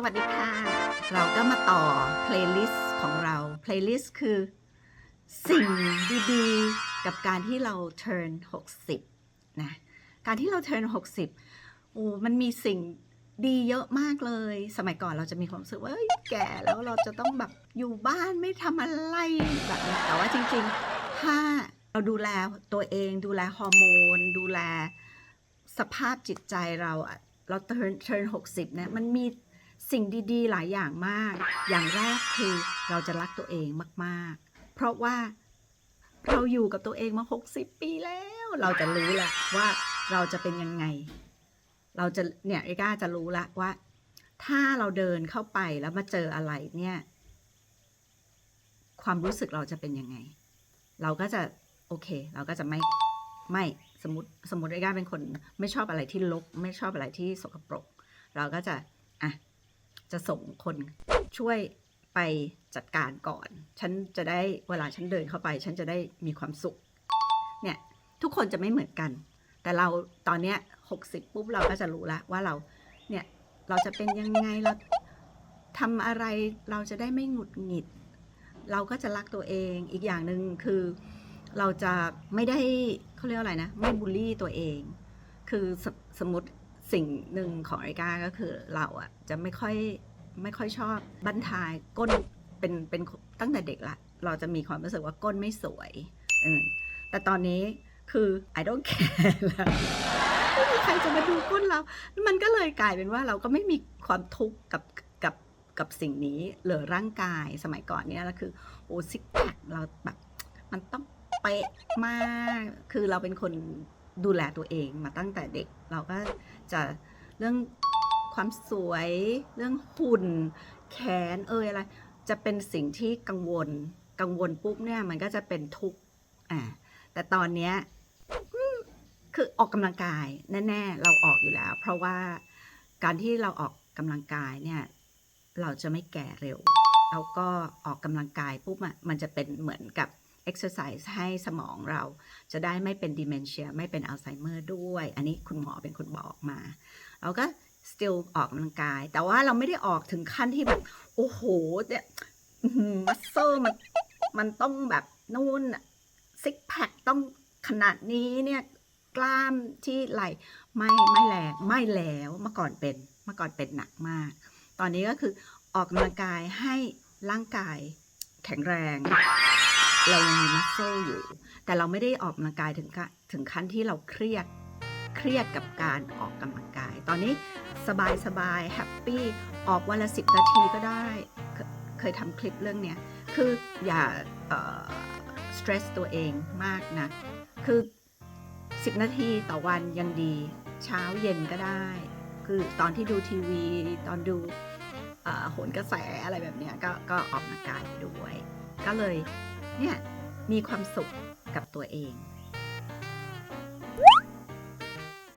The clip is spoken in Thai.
สวัสดีค่ะ เราก็มาต่อเพลย์ลิสต์ของเราเพลย์ลิสต์คือสิ่งดีๆ กับการที่เรา turn 60 นะ การที่เรา turn 60 โอ้ มันมีสิ่งดีเยอะมากเลย สมัยก่อนเราจะมีความรู้สึกว่าเอ้ยแก่แล้วเราจะต้องแบบอยู่บ้านไม่ทำอะไรแบบนี้แต่ว่าจริงๆ ถ้าเราดูแลตัวเองดูแลฮอร์โมน ดูแลสภาพจิตใจเราเรา turn turn 60เนี่ยมันมี สิ่งดีๆ หลายอย่างมาก อย่างแรกคือเราจะรักตัวเองมากๆ เพราะว่าเราอยู่กับตัวเองมา 60 ปีแล้ว เราจะรู้แหละว่าเราจะเป็นยังไง เราจะเนี่ยเอก้าจะรู้ละว่า ถ้าเราเดินเข้าไปแล้วมาเจออะไรเนี่ย ความรู้สึกเราจะเป็นยังไง เราก็จะโอเค เราก็จะไม่ไม่สมมติสมมติเอก้าเป็นคน ไม่ชอบอะไรที่รกไม่ชอบอะไรที่สกปรก เราก็จะอะ จะส่งคนช่วยไปจัดการก่อน ฉันจะได้เวลาฉันเดินเข้าไป ฉันจะได้มีความสุข เนี่ย ทุกคนจะไม่เหมือนกัน แต่เราตอนเนี้ยหกสิบปุ๊บเราก็จะรู้ละว่าเรา เนี่ย เราจะเป็นยังไง เราทำอะไรเราจะได้ไม่หงุดหงิด เราก็จะรักตัวเอง อีกอย่างหนึ่งคือ เราจะไม่ได้เขาเรียกอะไรนะ ไม่บูลลี่ตัวเอง คือสสมมติ สิ่งหนึ่งของไอก้าก็คือเราอะจะไม่ค่อยไม่ค่อยชอบบั้นทายก้นเป็นเป็นตั้งแต่เด็กละ เราจะมีความรู้สึกว่าก้นไม่สวยอแต่ตอนนี้คือ I don't care แล้วไม่มีใครจะมาดูก้นเรา มันก็เลยกลายเป็นว่าเราก็ไม่มีความทุกข์กับกับกับสิ่งนี้เหลือร่างกายสมัยก่อนเนี่ยแล้วคือโอ้ซิกแพคเราแบบมันต้องเป๊ะมาก คือเราเป็นคน ดูแลตัวเองมาตั้งแต่เด็ก เราก็จะเรื่องความสวย เรื่องหุ่น แขนเอยอะไร จะเป็นสิ่งที่กังวล กังวลปุ๊บเนี่ยมันก็จะเป็นทุกข์อ่าแต่ตอนเนี้ยคือออกกำลังกายแน่ๆเราออกอยู่แล้ว เพราะว่าการที่เราออกกำลังกายเนี่ยเราจะไม่แก่เร็ว แล้วก็ออกกำลังกายปุ๊บอะมันจะเป็นเหมือนกับ exercise ให้สมองเราจะได้ไม่เป็น dementia ไม่เป็นอัลไซเมอร์ด้วย อันนี้คุณหมอเป็นคนบอกมาเราก็ still ออกกำลังกาย แต่ว่าเราไม่ได้ออกถึงขั้นที่แบบ โอ้โหเนี่ยมัสเซอร์มันมันต้องแบบนู่นซิกแพคต้องขนาดนี้เนี่ยกล้ามที่ไหล่ไม่ไม่แรงไม่แล้วเมื่อก่อนเป็นเมื่อก่อนเป็นหนักมาก ตอนนี้ก็คือออกกำลังกายให้ร่างกายแข็งแรง เรายังมีมัสเซลอยู่ แต่เราไม่ได้ออกกำลังกายถึงขั้นถึงขั้นที่เราเครียดเครียดกับการออกกำลังกาย ตอนนี้สบายสบายแฮปปี้ออกวันละสิบนาทีก็ได้เคเคยทำคลิปเรื่องเนี้ยคืออย่าสเตรสตัวเองมากนะ คือ 10 นาทีต่อวันยังดี เช้าเย็นก็ได้ คือตอนที่ดูทีวี ตอนดูโหนกระแสอะไรแบบเนี้ยก็ก็ออกกำลังกายไปด้วย ก็เลย เนี่ยมีความสุขกับตัวเอง